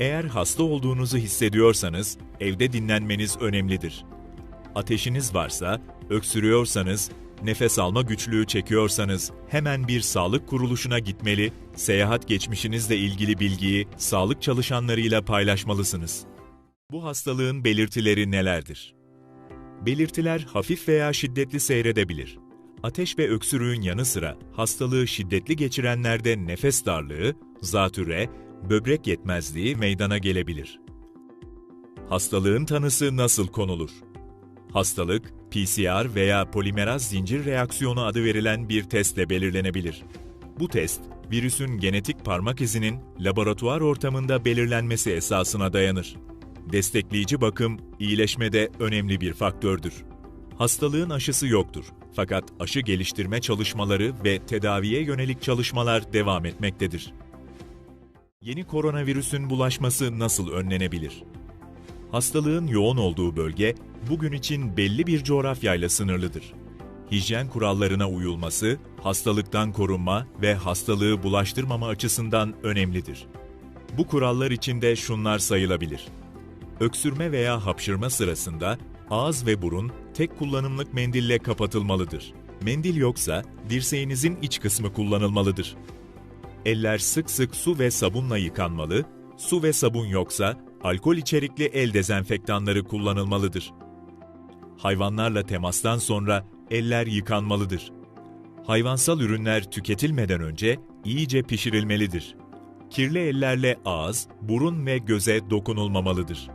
Eğer hasta olduğunuzu hissediyorsanız evde dinlenmeniz önemlidir. Ateşiniz varsa, öksürüyorsanız, nefes alma güçlüğü çekiyorsanız hemen bir sağlık kuruluşuna gitmeli, seyahat geçmişinizle ilgili bilgiyi sağlık çalışanlarıyla paylaşmalısınız. Bu hastalığın belirtileri nelerdir? Belirtiler hafif veya şiddetli seyredebilir. Ateş ve öksürüğün yanı sıra hastalığı şiddetli geçirenlerde nefes darlığı, zatüre, böbrek yetmezliği meydana gelebilir. Hastalığın tanısı nasıl konulur? Hastalık, PCR veya polimeraz zincir reaksiyonu adı verilen bir testle belirlenebilir. Bu test, virüsün genetik parmak izinin laboratuvar ortamında belirlenmesi esasına dayanır. Destekleyici bakım, iyileşmede önemli bir faktördür. Hastalığın aşısı yoktur. Fakat aşı geliştirme çalışmaları ve tedaviye yönelik çalışmalar devam etmektedir. Yeni koronavirüsün bulaşması nasıl önlenebilir? Hastalığın yoğun olduğu bölge bugün için belli bir coğrafyayla sınırlıdır. Hijyen kurallarına uyulması, hastalıktan korunma ve hastalığı bulaştırmama açısından önemlidir. Bu kurallar içinde şunlar sayılabilir. Öksürme veya hapşırma sırasında ağız ve burun tek kullanımlık mendille kapatılmalıdır. Mendil yoksa dirseğinizin iç kısmı kullanılmalıdır. Eller sık sık su ve sabunla yıkanmalı, su ve sabun yoksa alkol içerikli el dezenfektanları kullanılmalıdır. Hayvanlarla temastan sonra eller yıkanmalıdır. Hayvansal ürünler tüketilmeden önce iyice pişirilmelidir. Kirli ellerle ağız, burun ve göze dokunulmamalıdır.